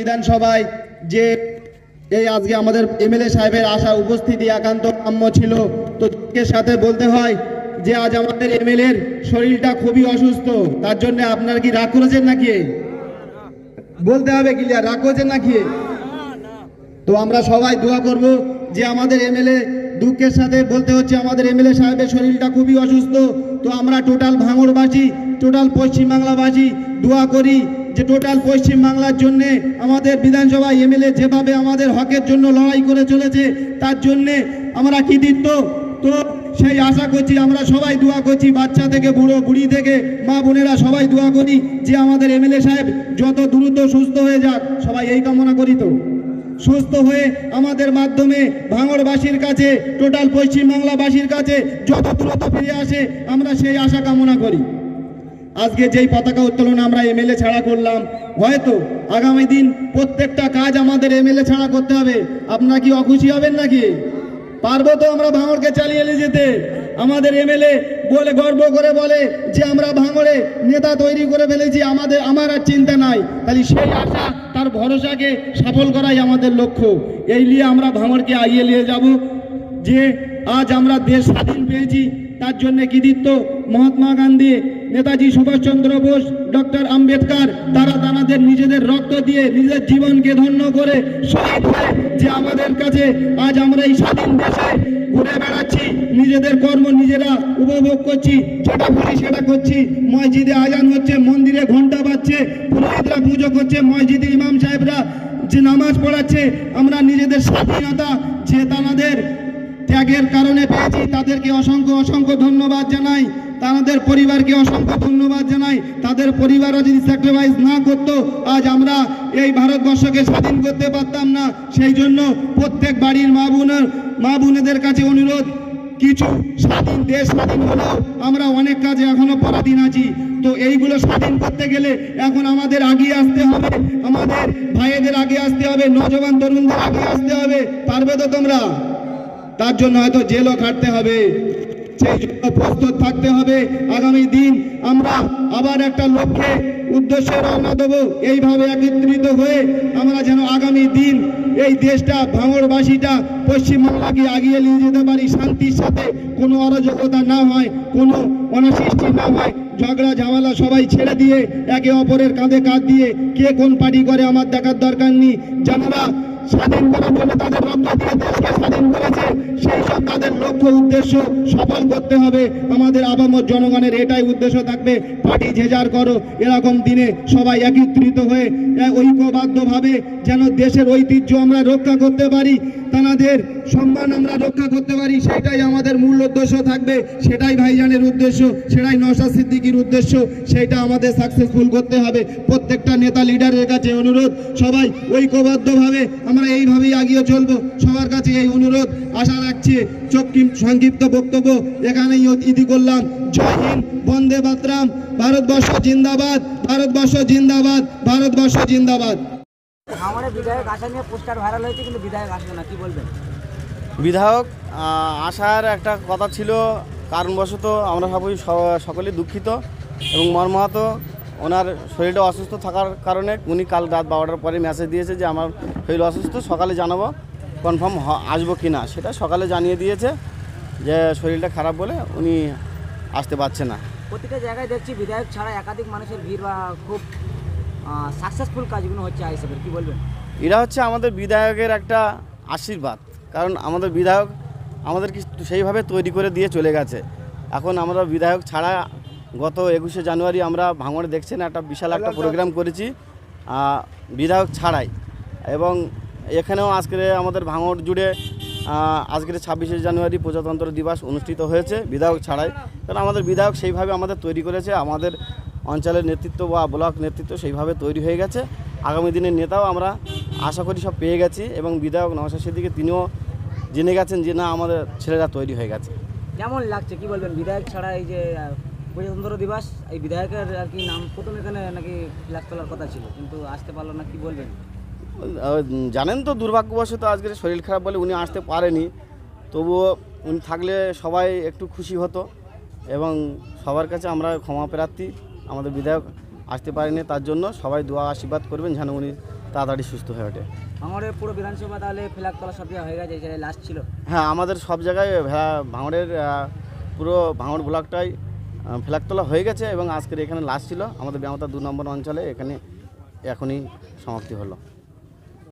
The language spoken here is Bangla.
বিধানসভায় যে এই আজকে আমাদের এমএলএ সাহেবের আসা উপস্থিতি, একান্ত কাম্য ছিল। তো সাথে বলতে হয় যে, আজ আমাদের এমএলএর শরীরটা খুবই অসুস্থ। তার জন্য আপনার কি রাগ করেছেন নাকি? বলতে হবে ক্লিয়ার রাগ করেছেন নাকি? তো আমরা সবাই দোয়া করব যে, আমাদের এমএলএ দুঃখের সাথে বলতে হচ্ছে, আমাদের এমএলএ সাহেবের শরীরটা খুবই অসুস্থ। তো আমরা টোটাল ভাঙড়বাসী টোটাল পশ্চিমবাংলাবাসী দোয়া করি যে টোটাল পশ্চিমবাংলার জন্য আমাদের বিধানসভায় এমএলএ যেভাবে আমাদের হকের জন্য লড়াই করে চলেছে, তার জন্যে আমরা কৃতিত্ব। তো সেই আশা করছি আমরা সবাই দোয়া করছি, বাচ্চা থেকে বুড়ো, বুড়ি থেকে মা বোনেরা সবাই দোয়া করি যে আমাদের এমএলএ সাহেব যত দ্রুত সুস্থ হয়ে যাক, সবাই এই কামনা করি তো। সুস্থ হয়ে আমাদের মাধ্যমে ভাঙড়বাসীর কাছে টোটাল পশ্চিমবাংলাবাসীর কাছে যত দ্রুত ফিরে আসে, আমরা সেই আশা কামনা করি। আজকে যেই পতাকা উত্তোলন আমরা এমএলএ ছাড়া করলাম, হয়তো আগামী দিন প্রত্যেকটা কাজ আমাদের এমএলএ ছাড়া করতে হবে। আপনারা কি অখুশি হবেন নাকি? পারব তো আমরা ভাঙড়কে চালিয়ে নিয়ে যেতে। আমাদের এমএলএ বলে, গর্ব করে বলে যে আমরা ভাঙড়ে নেতা তৈরি করে ফেলেছি, আমাদের, আমার আর চিন্তা নাই। তাহলে সেই আশা, তার ভরসাকে সফল করাই আমাদের লক্ষ্য। এই নিয়ে আমরা ভাঙড়কে আগিয়ে নিয়ে যাব যে আজ আমরা দেশ স্বাধীন পেয়েছি তার জন্য কৃতিত্ব মহাত্মা গান্ধী, নেতাজি সুভাষচন্দ্র বোস, ডক্টর আম্বেদকর, তারা তাদের নিজেদের রক্ত দিয়ে নিজের জীবনকে ধন্য করে শহীদ হয়ে যে আমাদের কাছে আজ আমরা এই স্বাধীন দেশে ঘুরে বেড়াচ্ছি, নিজেদের কর্ম নিজেরা উপভোগ করছি, যেটা বলি সেটা করছি। মসজিদে আজান হচ্ছে, মন্দিরে ঘণ্টা বাজছে, পুরোহিতরা পুজো করছে, মসজিদে ইমাম সাহেবরা যে নামাজ পড়াচ্ছে, আমরা নিজেদের স্বাধীনতা যে তাদের ত্যাগের কারণে পেয়েছি। তাদেরকে অসংখ্য অসংখ্য ধন্যবাদ জানাই। তাদের পরিবারকে অসংখ্য ধন্যবাদ জানাই। তাদের পরিবারও যদি স্যাক্রিফাইস না করতো, আজ আমরা এই ভারতবর্ষকে স্বাধীন করতে পারতাম না। সেই জন্য প্রত্যেক বাড়ির মা বোনের, মা বোনেদের কাছে অনুরোধ, কিছু স্বাধীন দেশ স্বাধীন হলেও আমরা অনেক কাজে এখনও পরাধীন আছি। তো এইগুলো স্বাধীন করতে গেলে এখন আমাদের আগিয়ে আসতে হবে। আমাদের ভাইয়েদের আগে আসতে হবে নজবান তরুণদের আগে আসতে হবে। পারবে তো তোমরা? তার জন্য হয়তো জেলও খাটতে হবে। সেই জন্য প্রস্তুত থাকতে হবে। আগামী দিন আমরা আবার একটা লক্ষ্যে উদ্দেশ্যে রওনা দেবো। এইভাবে একত্রিত হয়ে আমরা যেন আগামী দিন এই দেশটা, ভাঙড়বাসীটা, পশ্চিমবাংলাকে আগিয়ে নিয়ে যেতে পারি। শান্তির সাথে কোনো অরাজকতা না হয়, কোনো অনাসৃষ্টি না হয়। ঝগড়া, ঝামেলা সবাই ছেড়ে দিয়ে একে অপরের কাঁধে কাঁধ দিয়ে কে কোন পার্টি করে আমার দেখার দরকার নেই। যারা স্বাধীন করার জন্য তাদের রক্ত দিয়ে লক্ষ্য উদ্দেশ্য সফল করতে হবে। আমাদের আবামর জনগণের এটাই উদ্দেশ্য থাকবে, পার্টি ঝেজার করো, এরকম দিনে সবাই একত্রিত হয়ে ঐক্যবদ্ধভাবে যেন দেশের ঐতিহ্য আমরা রক্ষা করতে পারি তাদের সম্মান আমরা রক্ষা করতে পারি সেটাই আমাদের মূল উদ্দেশ্য থাকবে, সেটাই ভাইজানের উদ্দেশ্য, সেটাই নশা সিদ্দিকির উদ্দেশ্য সেটা আমাদের সাকসেসফুল করতে হবে। প্রত্যেকটা নেতা লিডারের কাছে অনুরোধ, সবাই ঐক্যবদ্ধভাবে আমরা এইভাবেই আগিয়ে চলবো। সবার কাছে এই অনুরোধ। আশা রাখছি সংক্ষিপ্ত বক্তব্য এখানেই ইতি করলাম। জয় হিন্দ বন্দে মাতরম। ভারতবর্ষ জিন্দাবাদ ভারতবর্ষ জিন্দাবাদ ভারতবর্ষ জিন্দাবাদ। আমাদের বিধায়ক আসা নিয়ে পোস্টার ভাইরাল হয়েছে কিন্তু বিধায়ক আসবে না কি বলবেন? বিধায়ক আসার একটা কথা ছিল কারণবশত আমরা সবাই সকলে দুঃখিত এবং মর্মাহত। ওনার শরীরটা অসুস্থ থাকার কারণে উনি কাল রাত বারোটার পরে মেসেজ দিয়েছে যে আমার শরীর অসুস্থ সকালে জানাব। কনফার্ম আসব কি না সেটা সকালে জানিয়ে দিয়েছে যে শরীরটা খারাপ বলে উনি আসতে পারছে না। প্রতিটা জায়গায় দেখছি বিধায়ক ছাড়া একাধিক মানুষের ভিড় বা খুব সাকসেসফুল কাজগুলো হচ্ছে আইসবের কি বলবেন? এটা হচ্ছে আমাদের বিধায়কের একটা আশীর্বাদ কারণ আমাদের বিধায়ক আমাদের আমাদেরকে সেইভাবে তৈরি করে দিয়ে চলে গেছে। এখন আমরা বিধায়ক ছাড়া গত একুশে জানুয়ারি আমরা ভাঙড়ে দেখছেন একটা বিশাল একটা প্রোগ্রাম করেছি বিধায়ক ছাড়াই। এবং এখানেও আজকে আমাদের ভাঙড় জুড়ে আজকের ছাব্বিশে জানুয়ারি প্রজাতন্ত্র দিবস অনুষ্ঠিত হয়েছে, বিধায়ক ছাড়াই। কারণ আমাদের বিধায়ক সেইভাবে আমাদের তৈরি করেছে, আমাদের অঞ্চলের নেতৃত্ব বা ব্লক নেতৃত্ব সেইভাবে তৈরি হয়ে গেছে। আগামী দিনের নেতাও আমরা আশা করি সব পেয়ে গেছি এবং বিধায়ক নওশাদ সিদ্দিকে তিনিও জেনে গেছেন যে না, আমাদের ছেলেরা তৈরি হয়ে গেছে। কেমন লাগছে? কি বলবেন? বিধায়ক ছাড়া এই যে প্রজাতন্ত্র দিবস, এই বিধায়কের আর কি নাম প্রথম এখানে নাকি ফ্ল্যাগ তোলার কথা ছিল, কিন্তু আসতে পারল না, কি বলবেন? জানেন তো দুর্ভাগ্যবশত আজকের শরীর খারাপ বলে উনি আসতে পারেনি। তবুও উনি থাকলে সবাই একটু খুশি হতো এবং সবার কাছে আমরা ক্ষমা প্রার্থী আমাদের বিধায়ক আসতে পারেনি তার জন্য সবাই দোয়া আশীর্বাদ করবেন যেন উনি তাড়াতাড়ি সুস্থ হয়ে ওঠে। ভাঙড়ের পুরো বিধানসভা তাহলে ফ্ল্যাগ তোলা সব জায়গায় হয়ে গেছে লাস্ট ছিল। হ্যাঁ আমাদের সব জায়গায় ভাঙড়ের পুরো ভাঙড় ব্লকটাই ফ্ল্যাগ তোলা হয়ে গেছে এবং আজকের এখানে লাস্ট ছিল। আমাদের ব্যামতা দু নম্বর অঞ্চলে এখানে এখনই সমাপ্তি হলো।